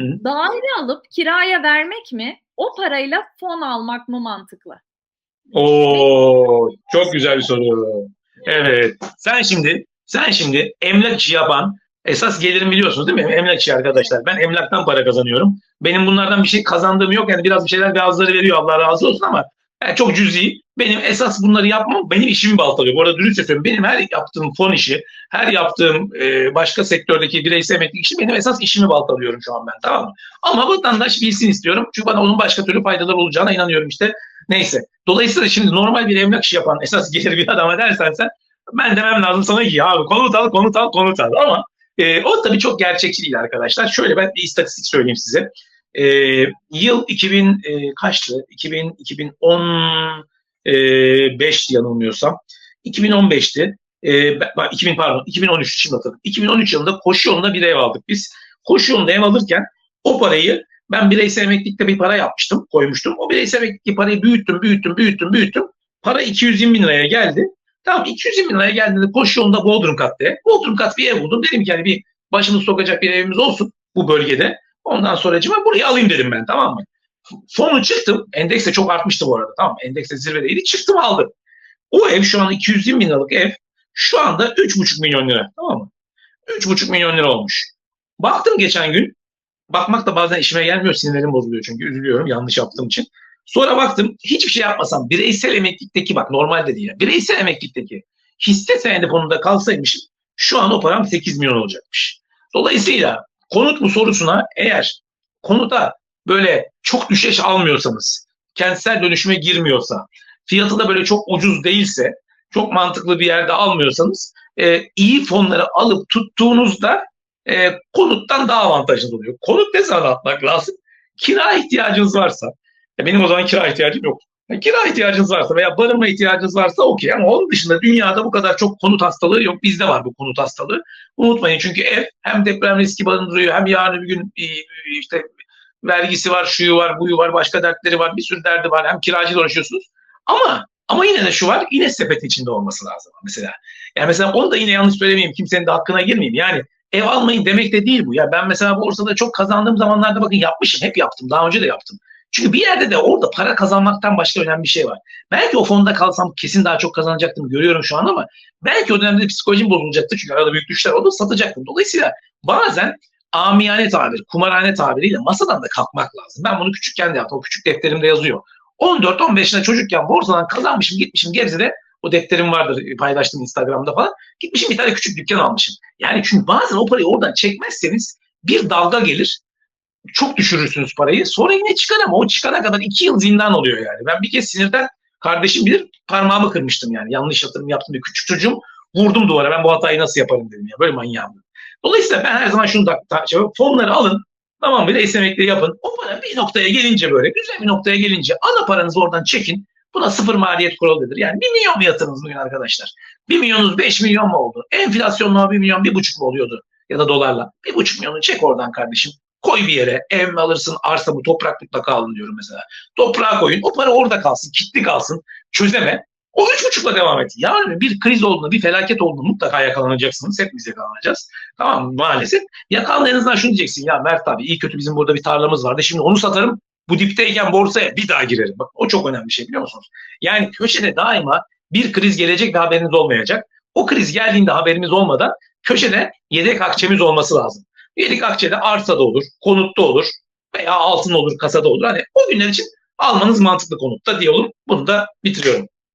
Hı. Daire alıp kiraya vermek mi? O parayla fon almak mı mantıklı? Oo, çok güzel bir soru. Evet. Sen şimdi sen şimdi emlak işi yapan esas gelirim biliyorsunuz değil mi? Emlak işi arkadaşlar. Ben emlaktan para kazanıyorum. Benim bunlardan bir şey kazandığım yok. Yani biraz bir şeyler bazıları veriyor Allah razı olsun ama yani çok cüzi. Benim esas bunları yapmam benim işimi baltalıyor. Bu arada dürüst söylüyorum. Benim her yaptığım fon işi, her yaptığım e, başka sektördeki bireysel emeklilik işi benim esas işimi baltalıyorum şu an ben tamam mı? Ama vatandaş bilsin istiyorum. Çünkü bana onun başka türlü faydalar olacağına inanıyorum işte. Neyse. Dolayısıyla şimdi normal bir emlak işi yapan esas gelir bir adama dersen sen ben demem lazım sana ki abi konut al, konut al, konut al. Ama e, o tabii çok gerçekçi değil arkadaşlar. Şöyle ben bir istatistik söyleyeyim size. E, yıl 2000 e, kaçtı? 2000 2015 yanılmıyorsam. 2015'ti. E, bak, 2000 pardon 2013 şimdi hatırladım. 2013 yılında koşu yolunda bir ev aldık biz. Koşu yolunda ev alırken o parayı ben bireysel emeklilikte bir para yapmıştım, koymuştum. O bireysel emeklilik parayı büyüttüm, büyüttüm, büyüttüm, büyüttüm. Para 220 bin liraya geldi. Tamam 220 bin liraya geldiğinde koşu yolunda Bodrum katta. Bodrum kat bir ev buldum. Dedim ki yani bir başımızı sokacak bir evimiz olsun bu bölgede. Ondan sonra burayı alayım dedim ben tamam mı? Fonu çıktım. Endeks de çok artmıştı bu arada. Tamam Endeks de zirvedeydi. Çıktım aldım. O ev şu an 220 bin liralık ev. Şu anda 3,5 milyon lira. Tamam mı? 3,5 milyon lira olmuş. Baktım geçen gün. Bakmak da bazen işime gelmiyor. Sinirlerim bozuluyor çünkü üzülüyorum yanlış yaptığım için. Sonra baktım hiçbir şey yapmasam bireysel emeklikteki bak normalde değil. Bireysel emeklikteki hisse senedi fonunda kalsaymışım şu an o param 8 milyon olacakmış. Dolayısıyla konut mu sorusuna eğer konuta böyle çok düşeş almıyorsanız, kentsel dönüşüme girmiyorsa, fiyatı da böyle çok ucuz değilse, çok mantıklı bir yerde almıyorsanız e, iyi fonları alıp tuttuğunuzda e, konuttan daha avantajlı oluyor. Konut ne zaman atmak lazım? Kira ihtiyacınız varsa, ya benim o zaman kira ihtiyacım yok. Yani kira ihtiyacınız varsa veya barınma ihtiyacınız varsa okey ama onun dışında dünyada bu kadar çok konut hastalığı yok. Bizde var bu konut hastalığı. Unutmayın çünkü ev hem deprem riski barındırıyor hem yarın bir gün işte vergisi var, şuyu var, buyu var, başka dertleri var, bir sürü derdi var. Hem kiracıyla uğraşıyorsunuz. Ama ama yine de şu var, yine sepet içinde olması lazım mesela. Yani mesela onu da yine yanlış söylemeyeyim, kimsenin de hakkına girmeyeyim. Yani ev almayın demek de değil bu. Ya ben mesela borsada çok kazandığım zamanlarda bakın yapmışım, hep yaptım. Daha önce de yaptım. Çünkü bir yerde de orada para kazanmaktan başka önemli bir şey var. Belki o fonda kalsam kesin daha çok kazanacaktım görüyorum şu an ama belki o dönemde psikolojim bozulacaktı çünkü arada büyük düşler oldu satacaktım. Dolayısıyla bazen amiyane tabir, kumarhane tabiriyle masadan da kalkmak lazım. Ben bunu küçükken de yaptım. O küçük defterimde yazıyor. 14-15 yaşında çocukken borsadan kazanmışım gitmişim Gebze'de o defterim vardır paylaştım Instagram'da falan. Gitmişim bir tane küçük dükkan almışım. Yani çünkü bazen o parayı oradan çekmezseniz bir dalga gelir. Çok düşürürsünüz parayı. Sonra yine çıkar ama o çıkana kadar iki yıl zindan oluyor yani. Ben bir kez sinirden kardeşim bilir parmağımı kırmıştım yani. Yanlış yatırım yaptım diye. Küçük çocuğum vurdum duvara. Ben bu hatayı nasıl yaparım dedim ya. Böyle manyağım. Dolayısıyla ben her zaman şunu da şey, fonları alın. Tamam bir de emekli yapın. O para bir noktaya gelince böyle güzel bir noktaya gelince ana paranızı oradan çekin. Buna sıfır maliyet kuralıdır. Yani bir milyon mu yatırınız bugün arkadaşlar? Bir milyonunuz beş milyon mu oldu? Enflasyonla bir milyon bir buçuk mu oluyordu? Ya da dolarla. Bir buçuk milyonu çek oradan kardeşim. Koy bir yere. Ev mi alırsın, arsa mı, toprak mutlaka alın diyorum mesela. Toprağa koyun. O para orada kalsın. Kitli kalsın. Çözeme. O üç buçukla devam et. Yani bir kriz olduğunda, bir felaket olduğunda mutlaka yakalanacaksınız. Hepimiz yakalanacağız. Tamam mı? Maalesef. Yakalan en azından şunu diyeceksin. Ya Mert abi iyi kötü bizim burada bir tarlamız vardı. Şimdi onu satarım. Bu dipteyken borsaya bir daha girerim. Bak o çok önemli bir şey biliyor musunuz? Yani köşede daima bir kriz gelecek ve haberiniz olmayacak. O kriz geldiğinde haberimiz olmadan köşede yedek akçemiz olması lazım. Yedek akçede arsada olur, konutta olur veya altın olur, kasada olur. Hani o günler için almanız mantıklı konutta diyelim. Bunu da bitiriyorum.